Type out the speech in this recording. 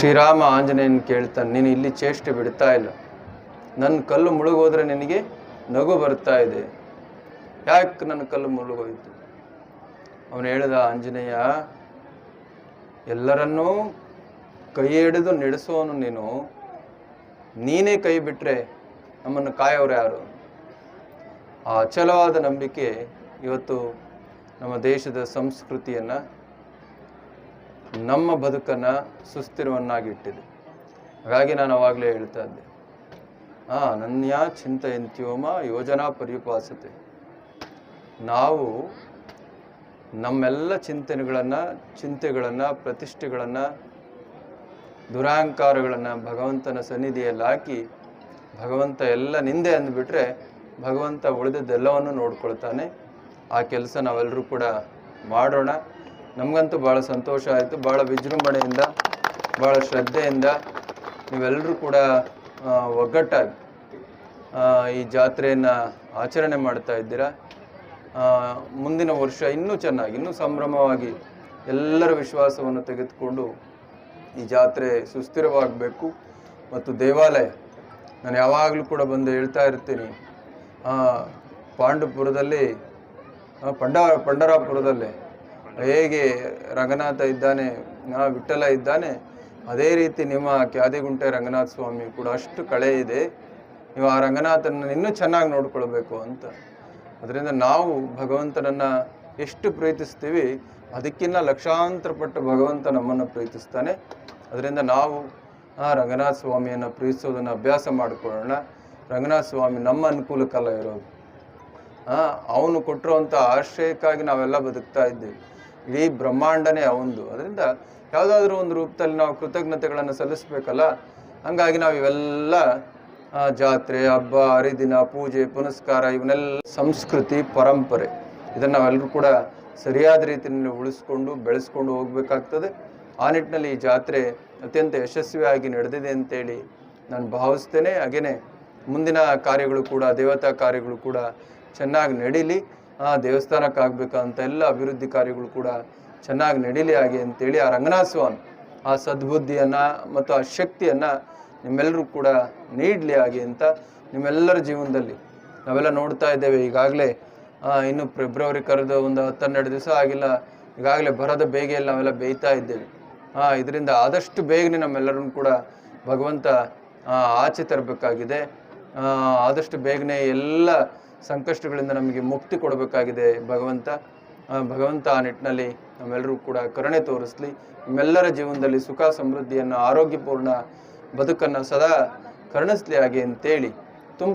ಶ್ರೀರಾಮ ಆಂಜನೇಯನ್ ಕೇಳ್ತಾನೆ, ನೀನು ಇಲ್ಲಿ ಚೇಷ್ಟೆ ಬಿಡ್ತಾ ಇಲ್ಲ. ನನ್ನ ಕಲ್ಲು ಮುಳುಗೋದ್ರೆ ನಿನಗೆ ನಗು ಬರ್ತಾ ಇದೆ. ಯಾಕೆ ನನ್ನ ಕಲ್ಲು ಮುಳುಗೋಯ್ತು? ಅವನು ಹೇಳಿದ, ಆಂಜನೇಯ, ಎಲ್ಲರನ್ನೂ ಕೈ ಹಿಡಿದು ನಡೆಸೋನು ನೀನು. ನೀನೇ ಕೈ ಬಿಟ್ಟರೆ ನಮ್ಮನ್ನು ಕಾಯೋರು ಯಾರು? ಆ ಅಚಲವಾದ ನಂಬಿಕೆ ಇವತ್ತು ನಮ್ಮ ದೇಶದ ಸಂಸ್ಕೃತಿಯನ್ನು ನಮ್ಮ ಬದುಕನ್ನು ಸುಸ್ಥಿರವನ್ನಾಗಿಟ್ಟಿದೆ. ಹಾಗಾಗಿ ನಾನು ಅವಾಗಲೇ ಹೇಳ್ತಾ ಇದ್ದೆ. ಆ ಅನನ್ಯ ಚಿಂತೆಯಂತ್ಯೋಮ ಯೋಜನಾ ಪರಿಪಾಸತೆ ನಾವು ನಮ್ಮೆಲ್ಲ ಚಿಂತನೆಗಳನ್ನು, ಚಿಂತೆಗಳನ್ನು, ಪ್ರತಿಷ್ಠೆಗಳನ್ನು ದುರಹಂಕಾರಗಳನ್ನು ಭಗವಂತನ ಸನ್ನಿಧಿಯಲ್ಲಿ ಹಾಕಿ, ಭಗವಂತ ಎಲ್ಲ ನಿಂದೆ ಅಂದ್ಬಿಟ್ರೆ ಭಗವಂತ ಉಳಿದದ್ದೆಲ್ಲವನ್ನು ನೋಡ್ಕೊಳ್ತಾನೆ. ಆ ಕೆಲಸ ನಾವೆಲ್ಲರೂ ಕೂಡ ಮಾಡೋಣ. ನಮಗಂತೂ ಭಾಳ ಸಂತೋಷ ಆಯಿತು. ಭಾಳ ವಿಜೃಂಭಣೆಯಿಂದ, ಭಾಳ ಶ್ರದ್ಧೆಯಿಂದ ನೀವೆಲ್ಲರೂ ಕೂಡ ಒಗ್ಗಟ್ಟಾಗಿ ಈ ಜಾತ್ರೆಯನ್ನು ಆಚರಣೆ ಮಾಡ್ತಾ ಇದ್ದೀರಾ? ಮುಂದಿನ ವರ್ಷ ಇನ್ನೂ ಚೆನ್ನಾಗಿ, ಇನ್ನೂ ಸಂಭ್ರಮವಾಗಿ ಎಲ್ಲರ ವಿಶ್ವಾಸವನ್ನು ತೆಗೆದುಕೊಂಡು ಈ ಜಾತ್ರೆ ಸುಸ್ಥಿರವಾಗಬೇಕು. ಮತ್ತು ದೇವಾಲಯ, ನಾನು ಯಾವಾಗಲೂ ಕೂಡ ಬಂದು ಹೇಳ್ತಾ ಇರ್ತೀನಿ ಪಾಂಡುಪುರದಲ್ಲಿ ಪಂಡ, ಪಂಡರಾಪುರದಲ್ಲಿ ಹೇಗೆ ರಂಗನಾಥ ಇದ್ದಾನೆ ನಾ ವಿಠ್ಠಲ ಇದ್ದಾನೆ, ಅದೇ ರೀತಿ ನಿಮ್ಮ ಕ್ಯಾದಿಗುಂಟೆ ರಂಗನಾಥ ಸ್ವಾಮಿ ಕೂಡ ಅಷ್ಟು ಕಳೆ ಇದೆ. ನೀವು ಆ ರಂಗನಾಥನ ಇನ್ನೂ ಚೆನ್ನಾಗಿ ನೋಡ್ಕೊಳ್ಬೇಕು ಅಂತ. ಅದರಿಂದ ನಾವು ಭಗವಂತನನ್ನ ಎಷ್ಟು ಪ್ರೀತಿಸ್ತೀವಿ ಅದಕ್ಕಿಂತ ಲಕ್ಷಾಂತರ ಪಟ್ಟು ಭಗವಂತ ನಮ್ಮನ್ನು ಪ್ರೀತಿಸ್ತಾನೆ. ಅದರಿಂದ ನಾವು ಆ ರಂಗನಾಥ ಸ್ವಾಮಿಯನ್ನು ಪ್ರೀತಿಸೋದನ್ನು ಅಭ್ಯಾಸ ಮಾಡಿಕೊಳ್ಳೋಣ. ರಂಗನಾಥ ಸ್ವಾಮಿ ನಮ್ಮ ಅನುಕೂಲಕ್ಕಲ್ಲ ಇರೋದು. ಅವನು ಕೊಟ್ಟಿರುವಂಥ ಆಶ್ರಯಕ್ಕಾಗಿ ನಾವೆಲ್ಲ ಬದುಕ್ತಾ ಇದ್ದೀವಿ. ಇಡೀ ಬ್ರಹ್ಮಾಂಡನೇ ಅವಂದು ಅದರಿಂದ ಯಾವುದಾದ್ರೂ ಒಂದು ರೂಪದಲ್ಲಿ ನಾವು ಕೃತಜ್ಞತೆಗಳನ್ನು ಸಲ್ಲಿಸಬೇಕಲ್ಲ? ಹಂಗಾಗಿ ನಾವು ಇವೆಲ್ಲ ಜಾತ್ರೆ, ಹಬ್ಬ, ಹರಿದಿನ, ಪೂಜೆ, ಪುನಸ್ಕಾರ, ಇವನ್ನೆಲ್ಲ ಸಂಸ್ಕೃತಿ, ಪರಂಪರೆ, ಇದನ್ನು ನಾವೆಲ್ಲರೂ ಕೂಡ ಸರಿಯಾದ ರೀತಿಯಲ್ಲಿ ಉಳಿಸ್ಕೊಂಡು, ಬೆಳೆಸ್ಕೊಂಡು ಹೋಗ್ಬೇಕಾಗ್ತದೆ. ಆ ನಿಟ್ಟಿನಲ್ಲಿ ಈ ಜಾತ್ರೆ ಅತ್ಯಂತ ಯಶಸ್ವಿಯಾಗಿ ನಡೆದಿದೆ ಅಂತೇಳಿ ನಾನು ಭಾವಿಸ್ತೇನೆ. ಹಾಗೆಯೇ ಮುಂದಿನ ಕಾರ್ಯಗಳು ಕೂಡ, ದೇವತಾ ಕಾರ್ಯಗಳು ಕೂಡ ಚೆನ್ನಾಗಿ ನಡೀಲಿ. ಆ ದೇವಸ್ಥಾನಕ್ಕಾಗಬೇಕಂತ ಎಲ್ಲ ಅಭಿವೃದ್ಧಿ ಕಾರ್ಯಗಳು ಕೂಡ ಚೆನ್ನಾಗಿ ನಡೀಲಿ ಹಾಗೆ ಅಂತೇಳಿ ಆ ರಂಗನಾಥ ಸ್ವಾಮಿ ಆ ಸದ್ಬುದ್ಧಿಯನ್ನು ಮತ್ತು ಆ ಶಕ್ತಿಯನ್ನು ನಿಮ್ಮೆಲ್ಲರೂ ಕೂಡ ನೀಡಲಿ ಹಾಗೆ ಅಂತ ನಿಮ್ಮೆಲ್ಲರ ಜೀವನದಲ್ಲಿ ನಾವೆಲ್ಲ ನೋಡ್ತಾ ಇದ್ದೇವೆ. ಈಗಾಗಲೇ ಇನ್ನು ಫೆಬ್ರವರಿ ಕರೆದು ಒಂದು ಹತ್ತೆರಡು ದಿವಸ ಆಗಿಲ್ಲ. ಈಗಾಗಲೇ ಬರದ ಬೇಗೆಯಲ್ಲಿ ನಾವೆಲ್ಲ ಬೇಯ್ತಾ ಇದ್ದೇವೆ. ಆ, ಇದರಿಂದ ಆದಷ್ಟು ಬೇಗನೆ ನಮ್ಮೆಲ್ಲರೂ ಕೂಡ ಭಗವಂತ ಆಚೆ ತರಬೇಕಾಗಿದೆ. ಆದಷ್ಟು ಬೇಗನೆ ಎಲ್ಲ ಸಂಕಷ್ಟಗಳಿಂದ ನಮಗೆ ಮುಕ್ತಿ ಕೊಡಬೇಕಾಗಿದೆ. ಭಗವಂತ ಭಗವಂತ ಆ ನಿಟ್ಟಿನಲ್ಲಿ ನಮ್ಮೆಲ್ಲರೂ ಕೂಡ ಕರುಣೆ ತೋರಿಸ್ಲಿ. ನಮ್ಮೆಲ್ಲರ ಜೀವನದಲ್ಲಿ ಸುಖ, ಸಮೃದ್ಧಿಯನ್ನು, ಆರೋಗ್ಯಪೂರ್ಣ ಬದುಕನ್ನು ಸದಾ ಕರುಣಿಸ್ಲಿ ಹಾಗೆ ಅಂತೇಳಿ.